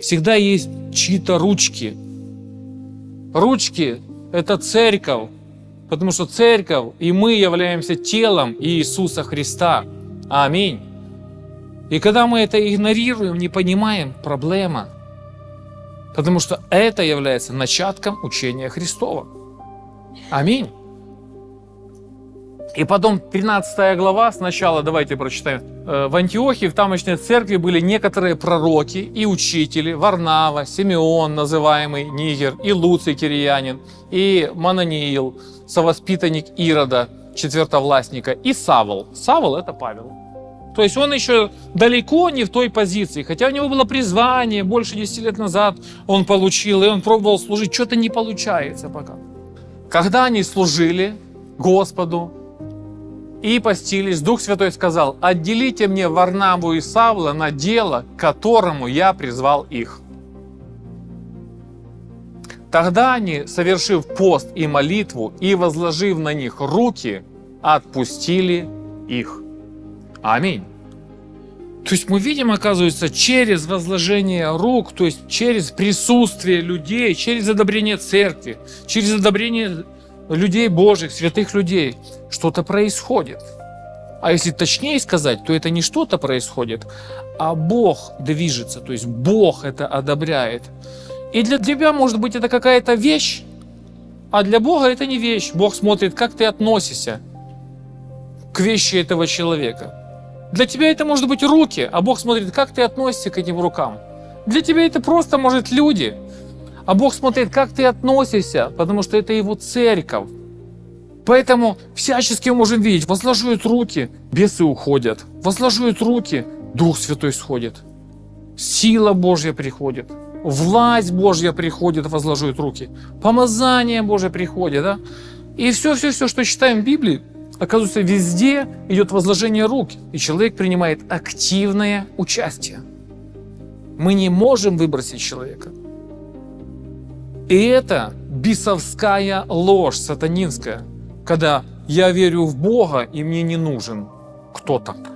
всегда есть чьи-то ручки. Ручки – это церковь, потому что церковь и мы являемся телом Иисуса Христа. Аминь. И когда мы это игнорируем, не понимаем, проблема. Потому что это является начатком учения Христова. Аминь. И потом 13 глава, сначала давайте прочитаем. Э, В Антиохии, в тамошней церкви были некоторые пророки и учители, Варнава, Симеон, называемый Нигер, и Луций Кириянин, и Мананиил, совоспитанник Ирода, четвертовластника, и Савол. Савол – это Павел. То есть он еще далеко не в той позиции, хотя у него было призвание, больше 10 лет назад он получил, и он пробовал служить, что-то не получается пока. Когда они служили Господу и постились, Дух Святой сказал, отделите мне Варнаву и Савла на дело, к которому я призвал их. Тогда они, совершив пост и молитву и возложив на них руки, отпустили их. Аминь. То есть мы видим, оказывается, через возложение рук, то есть через присутствие людей, через одобрение церкви, через одобрение людей Божьих, святых людей, что-то происходит. А если точнее сказать, то это не что-то происходит, а Бог движется, то есть Бог это одобряет. И для тебя, может быть, это какая-то вещь, а для Бога это не вещь. Бог смотрит, как ты относишься к вещи этого человека. Для тебя это может быть руки, а Бог смотрит, как ты относишься к этим рукам. Для тебя это просто может люди, а Бог смотрит, как ты относишься, потому что это Его церковь. Поэтому всячески можем видеть, возложают руки, бесы уходят, возложают руки, Дух Святой сходит, сила Божья приходит, власть Божья приходит, возложают руки, помазание Божье приходит, да? И все-все-все, что читаем в Библии, оказывается, везде идет возложение рук, и человек принимает активное участие. Мы не можем выбросить человека. И это бесовская ложь сатанинская, когда я верю в Бога, и мне не нужен кто-то.